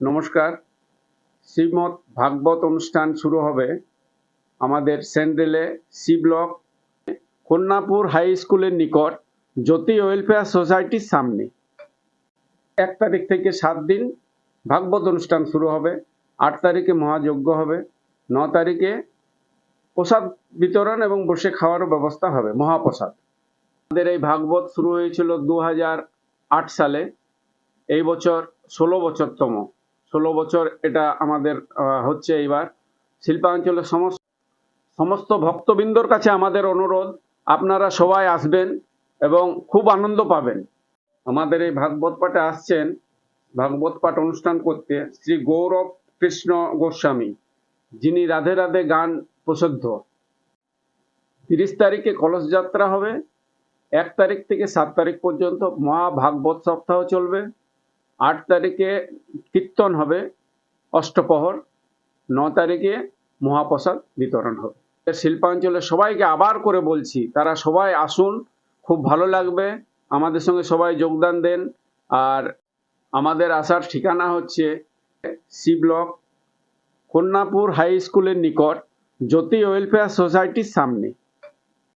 নমস্কার। শ্রীমৎ ভাগবত অনুষ্ঠান শুরু হবে আমাদের সেন্ট্রেলে সি ব্লক, কন্যাপুর হাই স্কুলের নিকট জ্যোতি ওয়েলফেয়ার সোসাইটির সামনে। এক তারিখ থেকে সাত দিন ভাগবত অনুষ্ঠান শুরু হবে, আট তারিখে মহাযজ্ঞ হবে, ন তারিখে প্রসাদ বিতরণ এবং বসে খাওয়ারও ব্যবস্থা হবে, মহাপ্রসাদ। আমাদের এই ভাগবত শুরু হয়েছিল দু সালে, এই বছর ষোলো বছরতম। ষোলো বছর এটা আমাদের হচ্ছে এইবার। শিল্পাঞ্চলের সমস্ত সমস্ত ভক্তবৃন্দর কাছে আমাদের অনুরোধ, আপনারা সবাই আসবেন এবং খুব আনন্দ পাবেন। আমাদের এই ভাগবত পাঠে আসছেন, ভাগবত পাঠ অনুষ্ঠান করতে শ্রী গৌরব কৃষ্ণ গোস্বামী। যিনি রাধে রাধে গান প্রসিদ্ধ। তিরিশ তারিখে কলস যাত্রা হবে, এক তারিখ থেকে সাত তারিখ পর্যন্ত মহা ভাগবত সপ্তাহ চলবে। আট তারিখে কীর্তন হবে, অষ্টপ্রহর, ন তারিখে মহাপ্রসাদ বিতরণ হবে। শিল্পাঞ্চলের সবাইকে আবার করে বলছি, তারা সবাই আসুন, খুব ভালো লাগবে, আমাদের সঙ্গে সবাই যোগদান দেন। আর আমাদের আসার ঠিকানা হচ্ছে সি ব্লক, কন্যাপুর হাই স্কুলের নিকট, জ্যোতি ওয়েলফেয়ার সোসাইটির সামনে।